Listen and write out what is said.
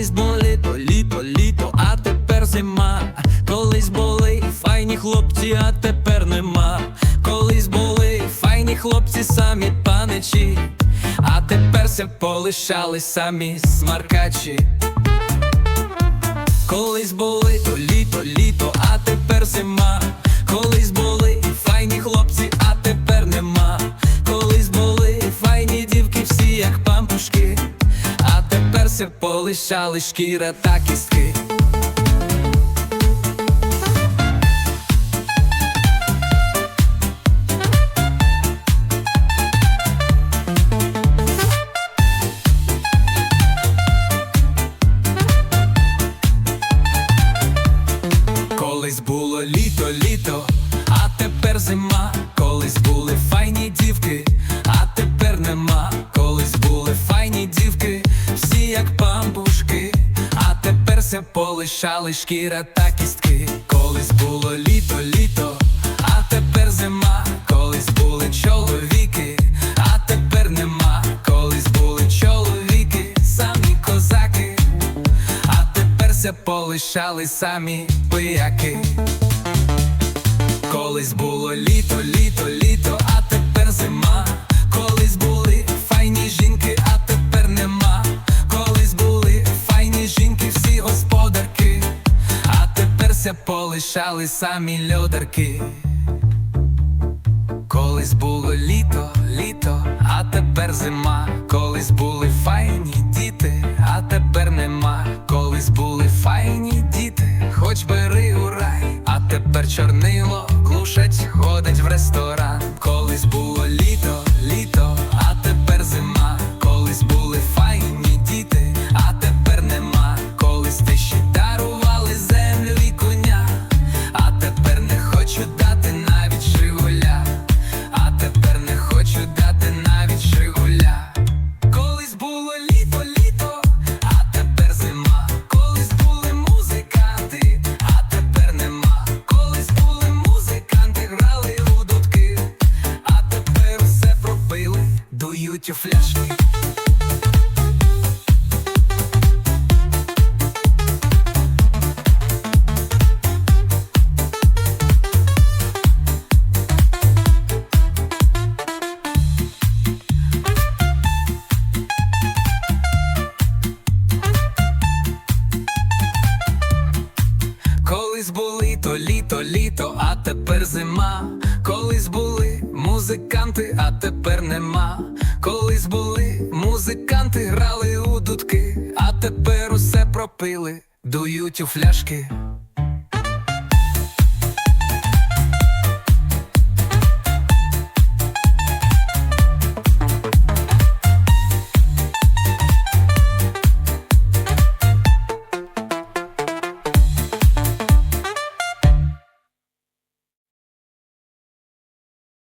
Колись літо, літо, літо, а тепер зима. Колись були файні хлопці, а тепер нема. Колись були файні хлопці, самі паничі, а тепер все полишали самі смаркачі. Колись були то літо, літо, а тепер зима. Все полишали шкіра та кістки. Колись було літо, літо, а тепер зима. Колись були файні дівки, полишали шкіра та кістки. Колись було літо, літо, а тепер зима. Колись були чоловіки, а тепер нема. Колись були чоловіки, самі козаки. А тепер все полишали самі пияки. Колись було літо, літо, літо, все самі льодарки. Колись було літо, літо, а тепер зима. Колись були файні діти, а тепер нема. Колись були файні діти, хоч бери у рай, а тепер чорнило глушать, ходить в ресторан. Колись було літо, літо, у фляшки. Колись були то літо, літо, а тепер зима. Колись були музиканти, а тепер нема. Колись були музиканти, грали у дудки, а тепер усе пропили, дують у фляшки.